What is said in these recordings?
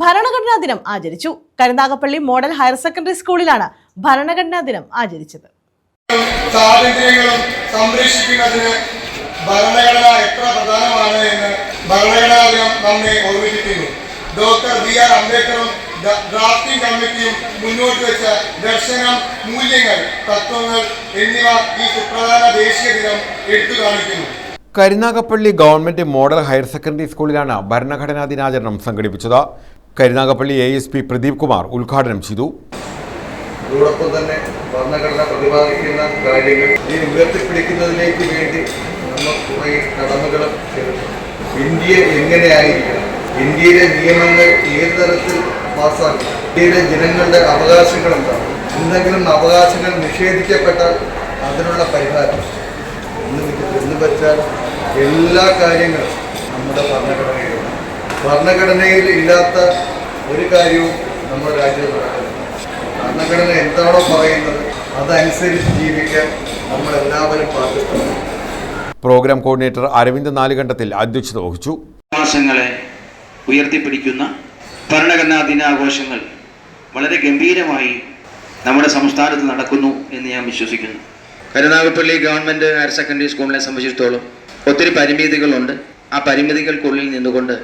ഭരണഘടനാ ദിനം ആചരിച്ചു. കരുനാഗപ്പള്ളി മോഡൽ ഹയർ സെക്കൻഡറി സ്കൂളിലാണ് ഭരണഘടനാ ദിനം ആചരിച്ചത്. സ്വാതന്ത്ര്യങ്ങളും സംരക്ഷിക്കുന്നതിന് ഭരണഘടന എത്ര പ്രധാനമാണ് എന്ന് ഭരണഘടനാ ദിനം നമ്മെ ഓർമ്മിപ്പിക്കുന്നു. ഡോക്ടർ ബി ആർ അംബേദ്കറും ഡ്രാഫ്റ്റിംഗ് കമ്മിറ്റിയും മുന്നോട്ട് വെച്ച ദർശനം മൂല്യങ്ങൾ തത്വങ്ങൾ എന്നിവ ഈ സുപ്രധാന ദേശീയ ദിനം എടുത്തു കാണിക്കുന്നു. Karunagappally government model higher secondary സ്കൂളിലാണ് ഭരണഘടനാ ദിനാചരണം സംഘടിപ്പിച്ചത്. Karunagappally A S P Pradeep Kumar ഉദ്ഘാടനം ചെയ്തു. അതോടൊപ്പം തന്നെ ഭരണഘടന പ്രതിപാദിക്കുന്ന കാര്യങ്ങൾ ഈ ഉയർത്തിപ്പിടിക്കുന്നതിലേക്ക് വേണ്ടി നമ്മൾ കുറേ കടമകളും ഇന്ത്യ എങ്ങനെയായിരിക്കണം? ഇന്ത്യയിലെ നിയമങ്ങൾ ഏത് തരത്തിൽ പാസ്സാക്കണം ഇന്ത്യയിലെ ജനങ്ങളുടെ അവകാശങ്ങൾ എന്താണ് എന്തെങ്കിലും അവകാശങ്ങൾ നിഷേധിക്കപ്പെട്ടാൽ അതിനുള്ള പരിഹാരം എന്ന് എന്ന് വെച്ചാൽ എല്ലാ കാര്യങ്ങളും നമ്മുടെ ഭരണഘടനയിലുണ്ട് ഭരണഘടനയിൽ ഇല്ലാത്ത ഒരു കാര്യവും നമ്മുടെ രാജ്യത്ത് നടക്കുന്നില്ല ഭരണഘടന എന്താണോ പറയുന്നത് അതനുസരിച്ച് ജീവിക്കാൻ നമ്മളെല്ലാവരും ബാധ്യസ്ഥരാണ്. പ്രോഗ്രാം കോർഡിനേറ്റർ അരവിന്ദ് നാലുകണ്ടത്തിൽ അധ്യക്ഷത വഹിച്ചു. മാസങ്ങളെ ഉയർത്തിപ്പിടിക്കുന്ന ഭരണഘടനാ ദിനാഘോഷങ്ങൾ വളരെ ഗംഭീരമായി നമ്മുടെ സംസ്ഥാനത്ത് നടക്കുന്നു എന്ന് ഞാൻ വിശ്വസിക്കുന്നു. കരുനാഗപ്പള്ളി ഗവൺമെന്റ് ഹയർ സെക്കൻഡറി സ്കൂളിനെ സംബന്ധിച്ചിടത്തോളം ഒത്തിരി പരിമിതികളുണ്ട്. ആ പരിമിതികൾക്കുള്ളിൽ നിന്നുകൊണ്ട്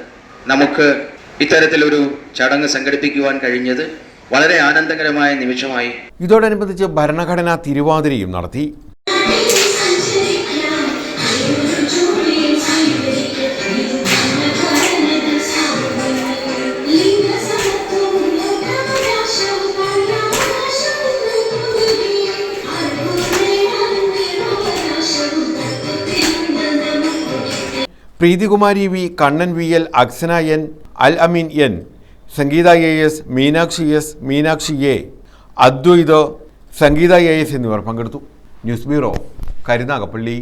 നമുക്ക് ഇത്തരത്തിലൊരു ചടങ്ങ് സംഘടിപ്പിക്കുവാൻ കഴിഞ്ഞത് വളരെ ആനന്ദകരമായ നിമിഷമായി. ഇതോടനുബന്ധിച്ച് ഭരണഘടനാ തിരുവാതിരയും നടത്തി. Preethikumari V Kannan V L Aksana N Al Ameen N Sangeetha A S Meenakshi S Meenakshi A Advaith Sangeetha A S എന്നിവർ പങ്കെടുത്തു. News bureau Karunagappally.